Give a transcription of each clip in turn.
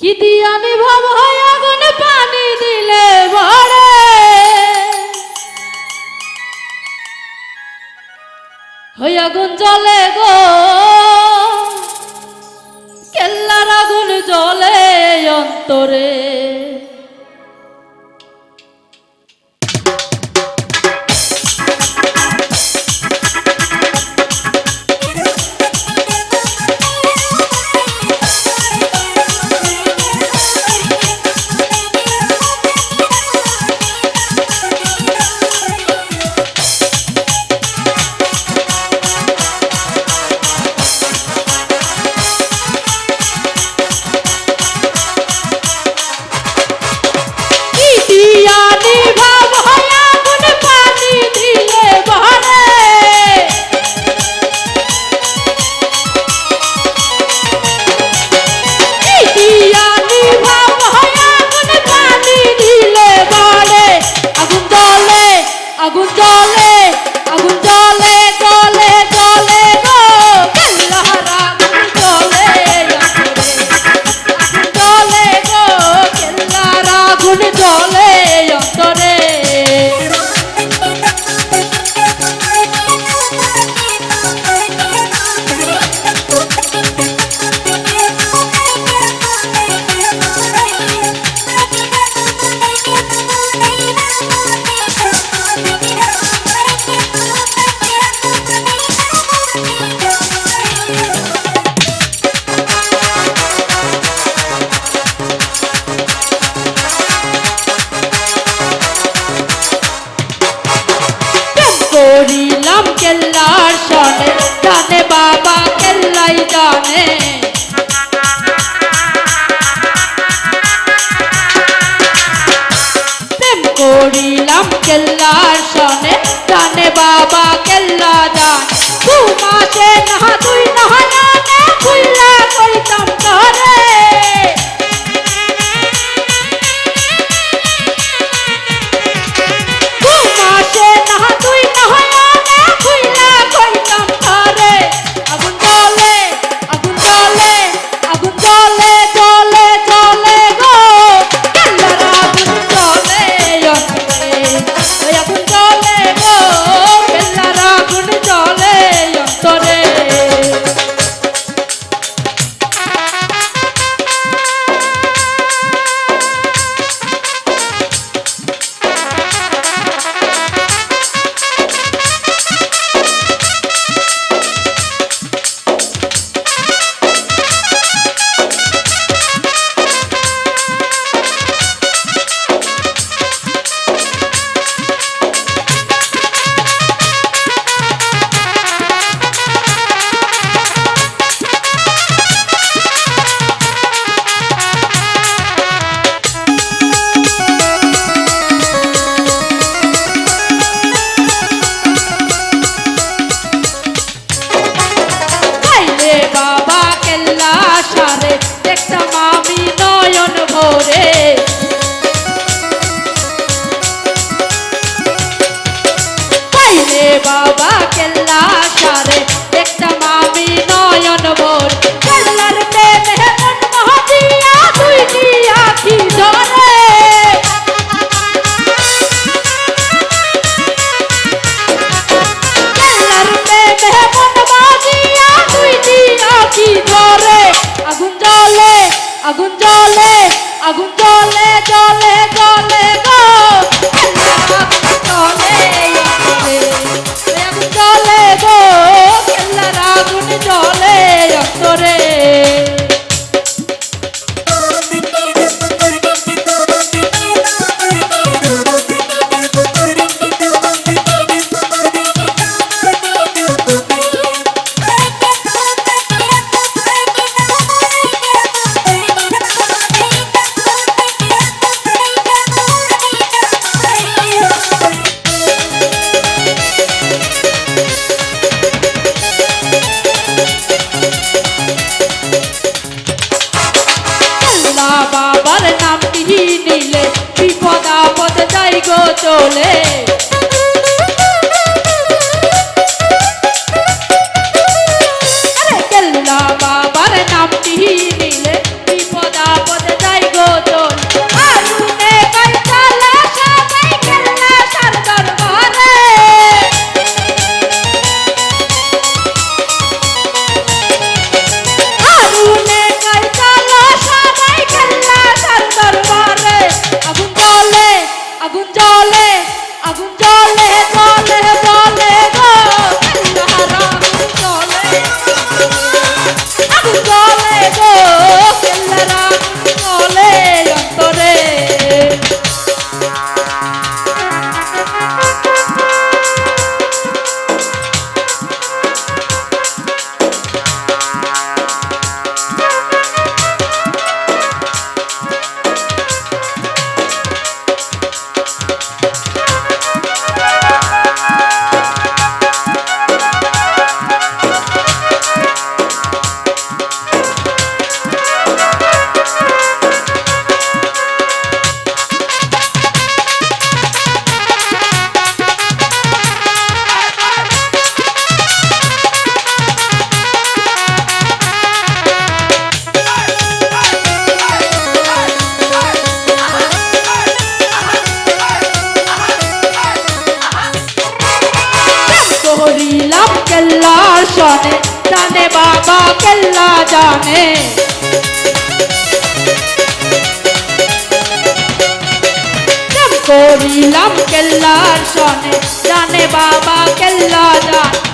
কি দিয়া নিভব হয় আগুন দিলে ভরে? হই আগুন জলে গো। কেল্লার আগুন জলে অন্তরে। জানে বাবা কেল্লা বাবা কেল্লা সারে। নামটি নিলে বিপদ আপদ যাই গো চলে। बाबा कल्ला जाने। करिलाम कल्ला जाने जाने बाबा कल्ला जाने।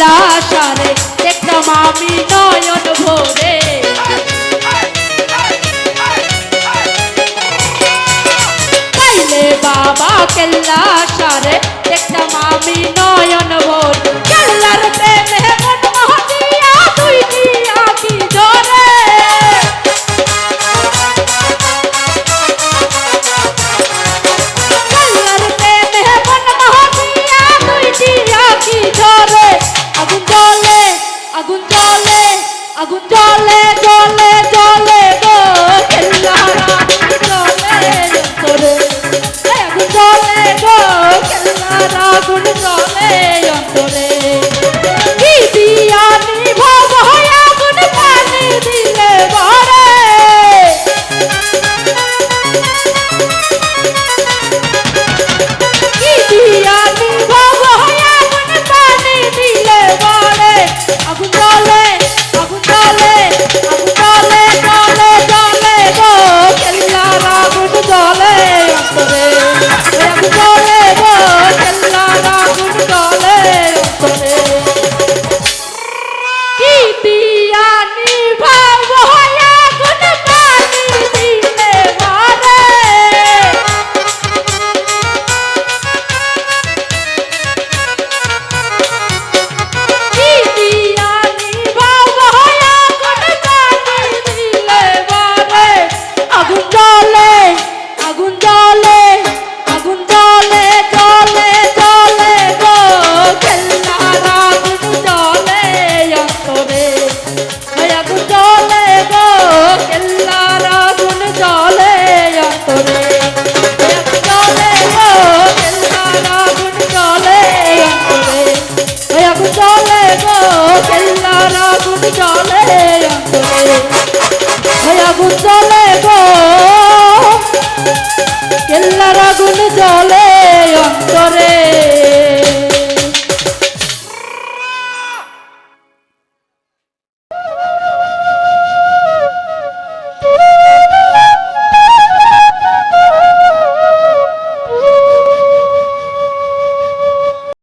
কৈলাসারে দেখতাম আমি আগুন জলে জলে জলে গো খেলারা জলে অন্তরে। আগুন জলে গো খেলারা আগুন জলে অন্তরে। জলে